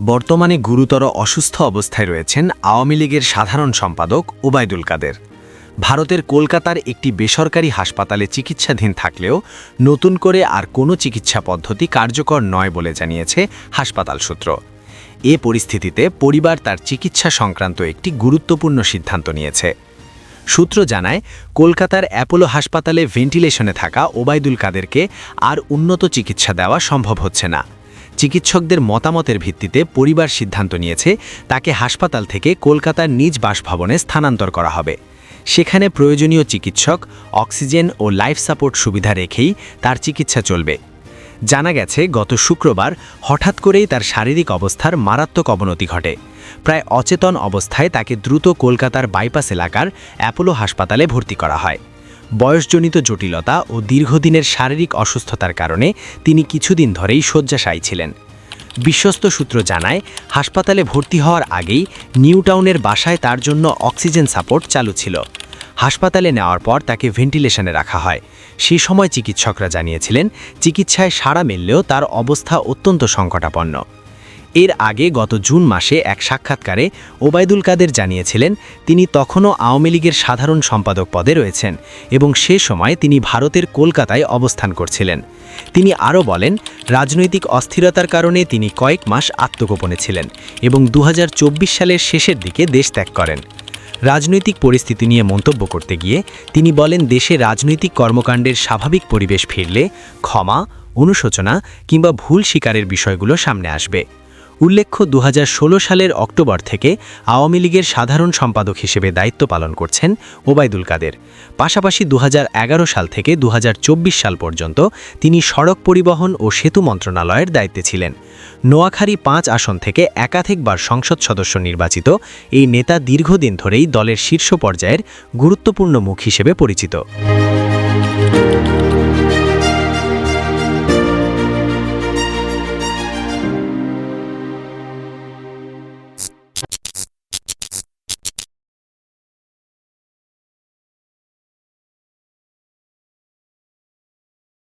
বর্তমানে গুরুতর অসুস্থ অবস্থায় রয়েছেন আওয়ামী লীগের সাধারণ সম্পাদক ওবায়দুল কাদের। ভারতের কলকাতার একটি বেসরকারি হাসপাতালে চিকিৎসাধীন থাকলেও নতুন করে আর কোনো চিকিৎসা পদ্ধতি কার্যকর নয় বলে জানিয়েছে হাসপাতাল সূত্র। এ পরিস্থিতিতে পরিবার তার চিকিৎসা সংক্রান্ত একটি গুরুত্বপূর্ণ সিদ্ধান্ত নিয়েছে। সূত্র জানায়, কলকাতার অ্যাপোলো হাসপাতালে ভেন্টিলেশনে থাকা ওবায়দুল কাদেরকে আর উন্নত চিকিৎসা দেওয়া সম্ভব হচ্ছে না। চিকিৎসকদের মতামতের ভিত্তিতে পরিবার সিদ্ধান্ত নিয়েছে তাকে হাসপাতাল থেকে কলকাতার নিজ বাসভবনে স্থানান্তর করা হবে। সেখানে প্রয়োজনীয় চিকিৎসক, অক্সিজেন ও লাইফ সাপোর্ট সুবিধা রেখেই তার চিকিৎসা চলবে। জানা গেছে, গত শুক্রবার হঠাৎ করেই তার শারীরিক অবস্থার মারাত্মক অবনতি ঘটে। প্রায় অচেতন অবস্থায় তাকে দ্রুত কলকাতার বাইপাস এলাকার অ্যাপোলো হাসপাতালে ভর্তি করা হয়। বয়সজনিত জটিলতা ও দীর্ঘদিনের শারীরিক অসুস্থতার কারণে তিনি কিছুদিন ধরেই শয্যাশায়ী ছিলেন। বিশ্বস্ত সূত্র জানায়, হাসপাতালে ভর্তি হওয়ার আগেই নিউটাউনের বাসায় তার জন্য অক্সিজেন সাপোর্ট চালু ছিল। হাসপাতালে নেওয়ার পর তাকে ভেন্টিলেশনে রাখা হয়। সে সময় চিকিৎসকরা জানিয়েছিলেন, চিকিৎসায় সাড়া মিললেও তার অবস্থা অত্যন্ত সংকটাপন্ন। এর আগে গত জুন মাসে এক সাক্ষাৎকারে ওবায়দুল কাদের জানিয়েছিলেন, তিনি তখনও আওয়ামী লীগের সাধারণ সম্পাদক পদে রয়েছেন এবং সে সময় তিনি ভারতের কলকাতায় অবস্থান করছিলেন। তিনি আরও বলেন, রাজনৈতিক অস্থিরতার কারণে তিনি কয়েক মাস আত্মগোপনে ছিলেন এবং দু হাজার চব্বিশ সালের শেষের দিকে দেশ ত্যাগ করেন। রাজনৈতিক পরিস্থিতি নিয়ে মন্তব্য করতে গিয়ে তিনি বলেন, দেশে রাজনৈতিক কর্মকাণ্ডের স্বাভাবিক পরিবেশ ফিরলে ক্ষমা, অনুশোচনা কিংবা ভুল স্বীকারের বিষয়গুলো সামনে আসবে। উল্লেখ্য দু হাজার ষোলো সালের অক্টোবর থেকে আওয়ামী লীগের সাধারণ সম্পাদক হিসেবে দায়িত্ব পালন করছেন ওবায়দুল কাদের। পাশাপাশি দু হাজার এগারো সাল থেকে দুহাজার চব্বিশ সাল পর্যন্ত তিনি সড়ক পরিবহন ও সেতু মন্ত্রণালয়ের দায়িত্বে ছিলেন। নোয়াখালী পাঁচ আসন থেকে একাধিকবার সংসদ সদস্য নির্বাচিত এই নেতা দীর্ঘদিন ধরেই দলের শীর্ষ পর্যায়ের গুরুত্বপূর্ণ মুখ হিসেবে পরিচিত।